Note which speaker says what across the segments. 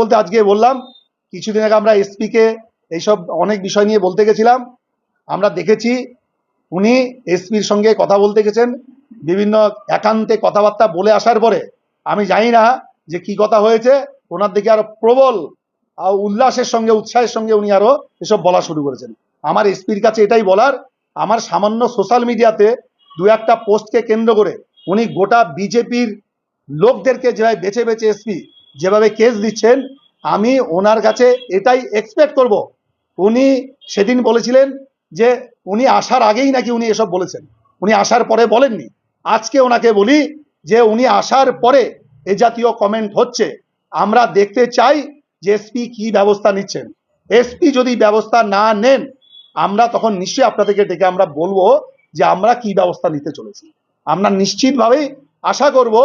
Speaker 1: বলতে আজকে বললাম, কিছুদিন আগে আমরা এসপিকে এইসব অনেক বিষয় নিয়ে বলতে গেছিলাম। আমরা দেখেছি উনি এসপির সঙ্গে কথা বলতে গেছেন, বিভিন্ন একান্তে কথাবার্তা বলে আসার পরে। আমি জানি না যে কি কথা হয়েছে, ওনার দিকে আরও প্রবল উল্লাসের সঙ্গে, উৎসাহের সঙ্গে উনি আরও এসব বলা শুরু করেছেন। আমার এসপির কাছে এটাই বলার, আমার সামান্য সোশ্যাল মিডিয়াতে দু একটা পোস্টকে কেন্দ্র করে উনি গোটা বিজেপির লোকদেরকে যেভাবে বেছে বেছে এসপি যেভাবে কেস দিচ্ছেন, আমি ওনার কাছে এটাই এক্সপেক্ট করব। উনি সেদিন বলেছিলেন যে উনি আসার আগেই নাকি উনি এসব বলেছেন। উনি আসার পরে বলেননি। আজকে ওনাকে বলি যে উনি আসার পরে এ জাতীয় কমেন্ট হচ্ছে। আমরা দেখতে চাই যে এসপি কি ব্যবস্থা নিচ্ছেন। এসপি যদি ব্যবস্থা না নেন, আমরা তখন নিশ্চয়ই আপনাদেরকে ডেকে আমরা বলব যে আমরা কি ব্যবস্থা নিতে চলেছি। আমরা নিশ্চিতভাবেই আশা করব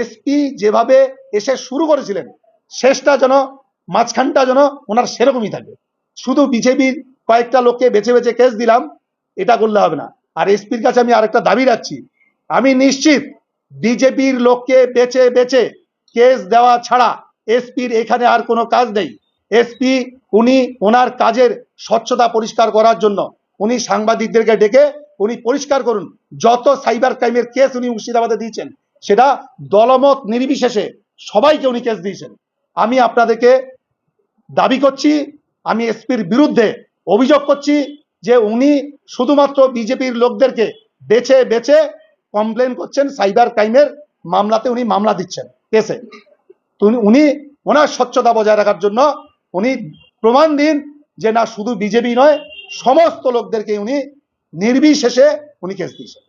Speaker 1: এসপি যেভাবে এসে শুরু করেছিলেন। শেষটা যেন, মাঝখানটা যেন ওনার সেরকমই থাকে। শুধু বিজেপির কয়েকটা লোককে বেছে বেছে কেস দিলাম, এটা করলে হবে না। আর এসপির কাছে আমি আরেকটা দাবি রাখছি। আমি নিশ্চিত বিজেপির লোককে বেছে বেছে কেস দেওয়া ছাড়া এসপির এখানে আর কোনো কাজ নেই। এসপি, উনি ওনার কাজের স্বচ্ছতা পরিষ্কার করার জন্য উনি সাংবাদিকদেরকে ডেকে উনি পরিষ্কার করুন, যত সাইবার ক্রাইমের কেস উনি মুর্শিদাবাদে দিয়েছেন, সেটা দলমত নির্বিশেষে সবাইকে উনি কেস দিয়েছেন। আমি আপনাদেরকে দাবি করছি, আমি এসপির বিরুদ্ধে অভিযোগ করছি যে উনি শুধুমাত্র বিজেপির লোকদেরকে বেছে বেছে কমপ্লেন করছেন সাইবার ক্রাইমের মামলাতে উনি মামলা দিচ্ছেন কেসে উনি- ওনার স্বচ্ছতা বজায় রাখার জন্য উনি প্রমাণ দিন যে না শুধু বিজেপি নয়, সমস্ত লোকদেরকে উনি নির্বিশেষে উনি কেস দিয়েছেন।